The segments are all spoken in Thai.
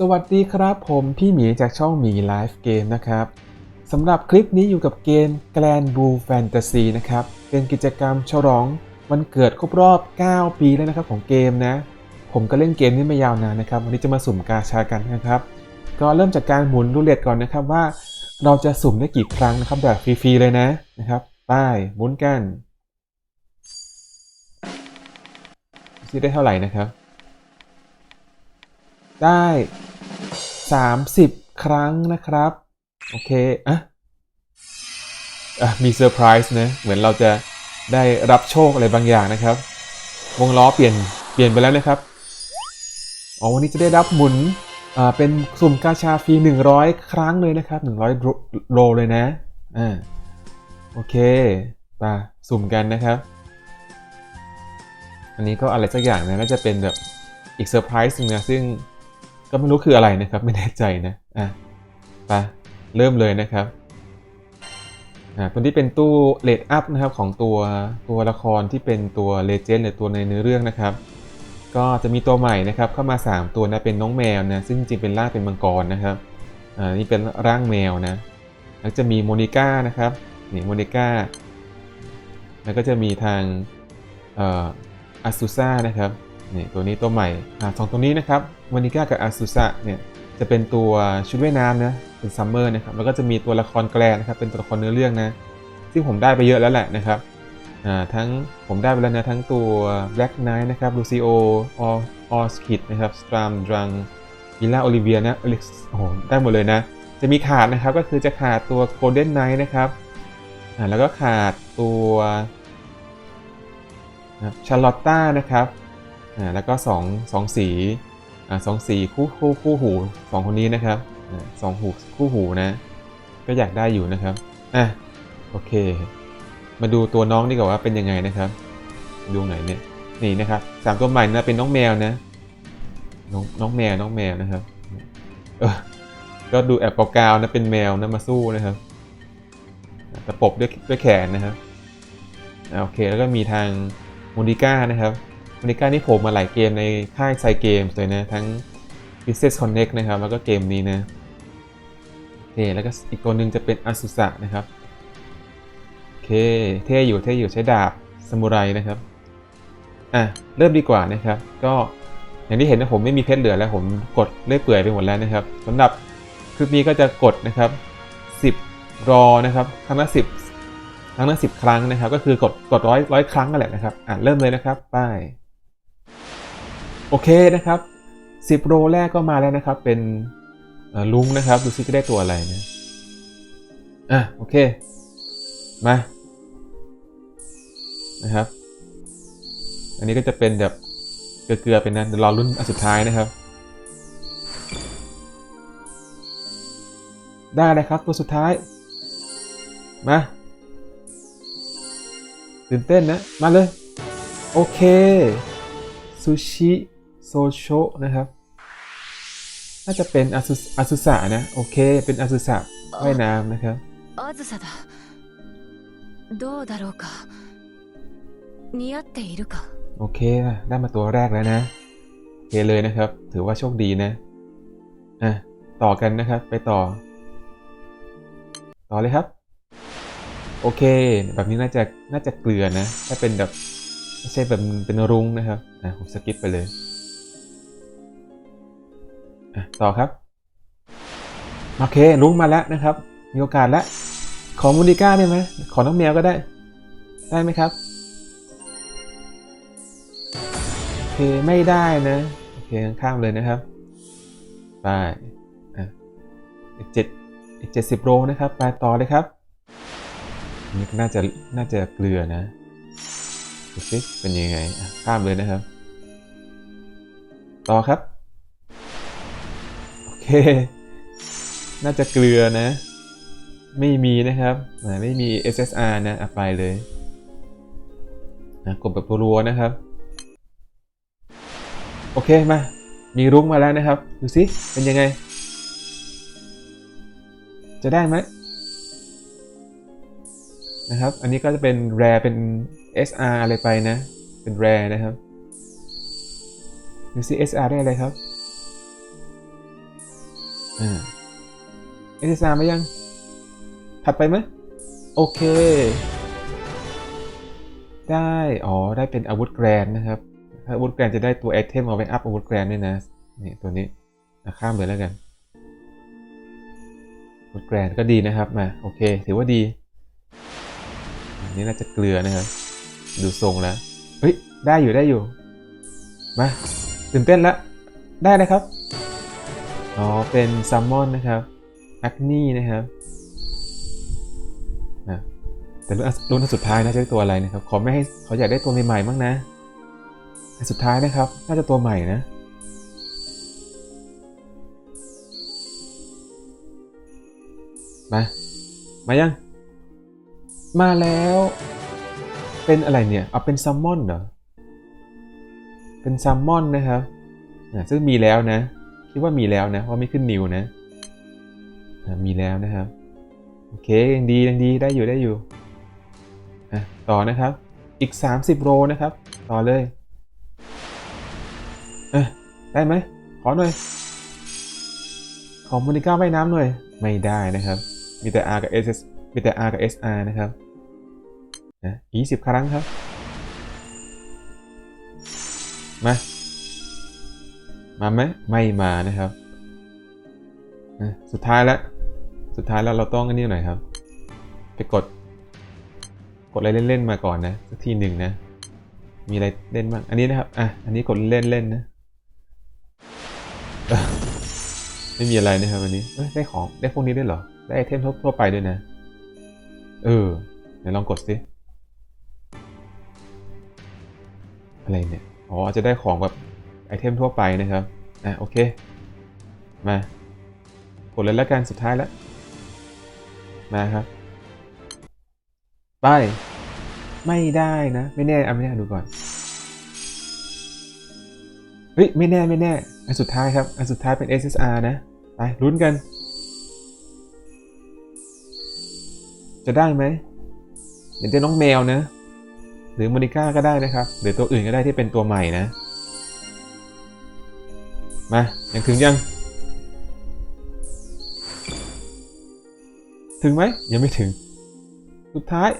สวัสดีครับผมพี่หมีจากช่องหมีไลฟ์เกมนะครับสำหรับคลิปนี้อยู่กับเกม Grand Blue Fantasy นะครับ เป็นกิจกรรมฉลองวันเกิดครบรอบ 9 ปีแล้วนะครับของเกมนะ ผมก็เล่นเกมนี้มายาวนานนะครับ วันนี้จะมาสุ่มกาชากันนะครับ ก็เริ่มจากการหมุนรูเล็ตก่อนนะครับว่า เราจะสุ่มได้กี่ครั้งนะครับแบบฟรีๆเลยนะนะครับไป้หมุนกันซิได้เท่าไหร่นะครับ ได้ 30 ครั้งนะครับ โอเคอะอะมีเซอร์ไพรส์นะ เหมือนเราจะได้รับโชคอะไรบางอย่างนะครับ วงล้อเปลี่ยนเปลี่ยนไปแล้วนะครับ อ๋อวันนี้จะได้รับหมุนอ่าเป็นสุ่มกาชาฟรี 100 ครั้งเลยนะครับ 100 โลโลเลยนะอ่าโอเคไปสุ่มกันนะครับ อันนี้ก็อะไรสักอย่างนะน่าจะเป็นแบบอีกเซอร์ไพรส์นึงนะซึ่ง ก็ไม่รู้คืออะไรนะครับ ไม่แน่ใจนะอะไปเริ่มเลยนะครับอ่าตัวนี้เป็นตู้เลดอัพนะครับของตัวตัวละครที่เป็นตัวเลเจนด์หรือตัวในเนื้อเรื่องนะครับ ก็จะมีตัวใหม่นะครับเข้ามา 3 ตัวนะเป็นน้องแมวนะซึ่งจริงเป็นร่างเป็นมังกรนะครับอ่านี่เป็นร่างแมวนะแล้วจะมีโมนิก้านะครับนี่โมนิก้าแล้วก็จะมีทางเอ่ออาซูซ่านะครับนี่ตัวนี้ตัวใหม่อ่าสองตัวนี้นะครับ โมนิก้ากับอาซูซ่าเนี่ยจะเป็นตัวชุดว่ายน้ำนะเป็นซัมเมอร์นะครับแล้วก็จะมีตัวละครแกลนะครับเป็นตัวละครเนื้อเรื่องนะซึ่งผมได้ไปเยอะแล้วแหละนะครับทั้งผมได้ไปแล้วนะทั้งตัว Black Knight นะครับ Lucio o o s k i d นะครับ Stram Drang วิล่าโอลิเวียนะ Alex โอ้โหได้หมดเลยนะ จะมีขาดนะครับก็คือจะขาดตัว Golden Knight นะครับแล้วก็ขาดตัวชาร์ลอตตานะครับแล้วก็สองส องสีอ่าสองสีคู่คู่คู่หูสองคนนี้นะครับสองหูคู่หูนะ ก็อยากได้อยู่นะครับอะโอเค มาดูตัวน้องดีกว่าว่าเป็นยังไงนะครับ ดูไหนเนี่ยนี่นะครับสามตัวใหม่นะเป็นน้องแมวนะน้องน้องแมวน้องแมวนะครับเออก็ดูแอบกาวนะเป็นแมวนะมาสู้นะครับตะปบด้วยด้วยแขนนะครับอ่าโอเคแล้วก็มีทางโมนิก้านะครับ นิก้านี่โผล่มาหลายเกมในค่ายไซเกมเลยนะ ทั้ง Business Connect นะครับ แล้วก็เกมนี้นะโอเคแล้วก็อีกตัวหนึ่งจะเป็นอาซุสะนะครับโอเคเท่อยู่เท่อยู่ใช้ดาบซามูไรนะครับอะเริ่มดีกว่านะครับ ก็อย่างที่เห็นนะผมไม่มีเพชรเหลือแล้วผมกดเลื่อยเปื่อยไปหมดแล้วนะครับสำหรับคลิปนี้ก็จะกดนะครับ 10 รอนะครับครั้งละ 10 ครั้งละ 10 ครั้งนะครับ ก็คือกดกดร้อยร้อยครั้งนั่นแหละนะครับอะเริ่มเลยนะครับไป เคนะครับ 10 โรแรกก็มาแล้วนะครับ เป็นลุงนะครับ ดูซิจะได้ตัวอะไรนะ อะ โอเค มา นะครับ อันนี้ก็จะเป็นแบบเกลือๆเป็นนะเดี๋ยวรอรุ่นอันสุดท้ายนะครับ ได้เลยครับ ตัวสุดท้าย มาตื่นเต้นนะ มาเลย โอเคซูชิ โซโชนะครับ น่าจะเป็นอาซุอาซุสะนะ โอเค เป็นอาซุสะว่ายน้ำนะครับ あずさだどうだろうか似合っているか โอเคนะได้มาตัวแรกแล้วนะโอเคเลยนะครับ ถือว่าโชคดีนะอ่ะต่อกันนะครับ ไปต่อ ต่อเลยครับ โอเค แบบนี้น่าจะน่าจะเกลือนะ ถ้าเป็นแบบไม่ใช่แบบเป็นรุ้งนะครับอ่ะผมสกิปไปเลยอ่ะ ต่อครับ โอเครุ้งมาแล้วนะครับ มีโอกาสแล้ว ขอมูนิก้าได้ไหม ขอน้องแมวก็ได้ ได้ไหมครับ โอเค ไม่ได้นะ โอเค ข้ามเลยนะครับ ไปอะอีกเจ็ดอีกเจ็ดสิบโลนะครับ ไปต่อเลยครับนี่น่าจะ น่าจะเกลือนะดูสิเป็นยังไง ข้ามเลยนะครับ ต่อครับ เค น่าจะเกลือนะ ไม่มีนะครับไม่มี SSR นะอะไปเลยนะกดแบบรัวนะครับ โอเคมา มีรุ้งมาแล้วนะครับ ดูสิเป็นยังไง จะได้ไหมนะครับ อันนี้ก็จะเป็นแรเป็น SR อะไรไปนะ เป็นแรนะครับดูสิ SR ได้อะไรครับ อ่าเอสซามายัง ถัดไปไหมโอเค ได้ อ๋อ ได้เป็นอาวุธแกรนนะครับ ถ้าอาวุธแกรนจะได้ตัวไอเทมเอาไว้อัพอาวุธแกรนด้วยนะ นี่ตัวนี้ข้ามเลยแล้วกันอาวุธแกรนก็ดีนะครับ มา โอเค ถือว่าดี อันนี้น่าจะเกลือนะครับ ดูทรงแล้ว เฮ้ย ได้อยู่ได้อยู่ มา ตื่นเต้นละ ได้นะครับ อ๋อ เป็นซัมมอนนะครับอักนี่นะครับนะแต่รุ่นรุ่นสุดท้ายนะจะได้ตัวอะไรนะครับ ขอไม่ให้เขาอยากได้ตัวใหม่ๆบ้างนะสุดท้ายนะครับ น่าจะตัวใหม่นะมามายัง มาแล้ว เป็นอะไรเนี่ย เอาเป็นซัมมอนเหรอ เป็นซัมมอนนะครับอะซึ่งมีแล้วนะ คิดว่ามีแล้วนะว่าไม่ขึ้นนิวนะมีแล้วนะครับโอเคยังดียังดีได้อยู่ได้อยู่ต่อนะครับอีก 30โรนะครับ ต่อเลยเอได้ไหมขอหน่อย ขอมูนิก้าว่ายน้ำหน่อย ไม่ได้นะครับ มีแต่ R กับ S มีแต่ R กับ SR นะครับนะ20 ครั้งครับ มา มาไหมไม่มานะครับอะสุดท้ายแล้วสุดท้ายแล้วเราต้องอันนี้หน่อยครับ ไปกด กดอะไรเล่นๆมาก่อนนะสักทีหนึ่งนะ มีอะไรเล่นบ้างอันนี้นะครับอะอันนี้กดเล่นๆนะไม่มีอะไรนะครับวันนี้ได้ของได้พวกนี้ด้วยเหรอได้ไอเทมทั่วไปด้วยนะ เออเดี๋ยวลองกดสิอะไรเนี่ยอ๋อจะได้ของแบบ ไอเทมทั่วไปนะครับ อะโอเค มากดเลยแล้วกันสุดท้ายแล้ว มาครับ ไป ไม่ได้นะ ไม่แน่เอาไม่แน่ดูก่อน เฮ้ย ไม่แน่ไม่แน่ อันสุดท้ายครับ อันสุดท้ายเป็น SSR นะ ไปลุ้นกัน จะได้ไหมเดี๋ยวจะน้องแมวนะ หรือโมนิก้าก็ได้นะครับ หรือตัวอื่นก็ได้ที่เป็นตัวใหม่นะ มายังถึงยัง ถึงไหมยังไม่ถึง สุดท้าย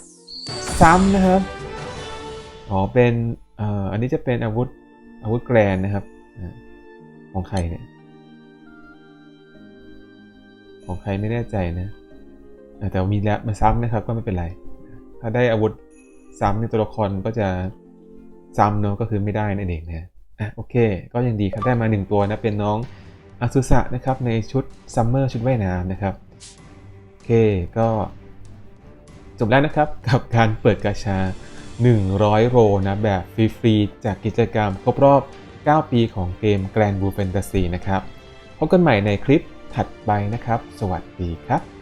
ซ้ำนะครับ อ๋อเป็นอ,อันนี้จะเป็นอาวุธอาวุธแกรนนะครับของใครเนี่ยของใครไม่แน่ใจนะแต่มีแล้วมาซ้ำนะครับก็ไม่เป็นไร ถ้าได้อาวุธซ้ำในตัวละครก็จะซ้ำเนอะก็คือไม่ได้นั่นเองนะ อะโอเค ก็ยังดีครับได้มาหนึ่งตัวนะ เป็นน้องอาซุสะนะครับ ในชุดซัมเมอร์ชุดว่ายน้ำนะครับ โอเคก็จบแล้วนะครับกับการเปิดกาชา 100 โรนะ แบบฟรีๆ จากกิจกรรมครบรอบ 9 ปีของเกม Grand Blue Fantasy นะครับ พบกันใหม่ในคลิปถัดไปนะครับ สวัสดีครับ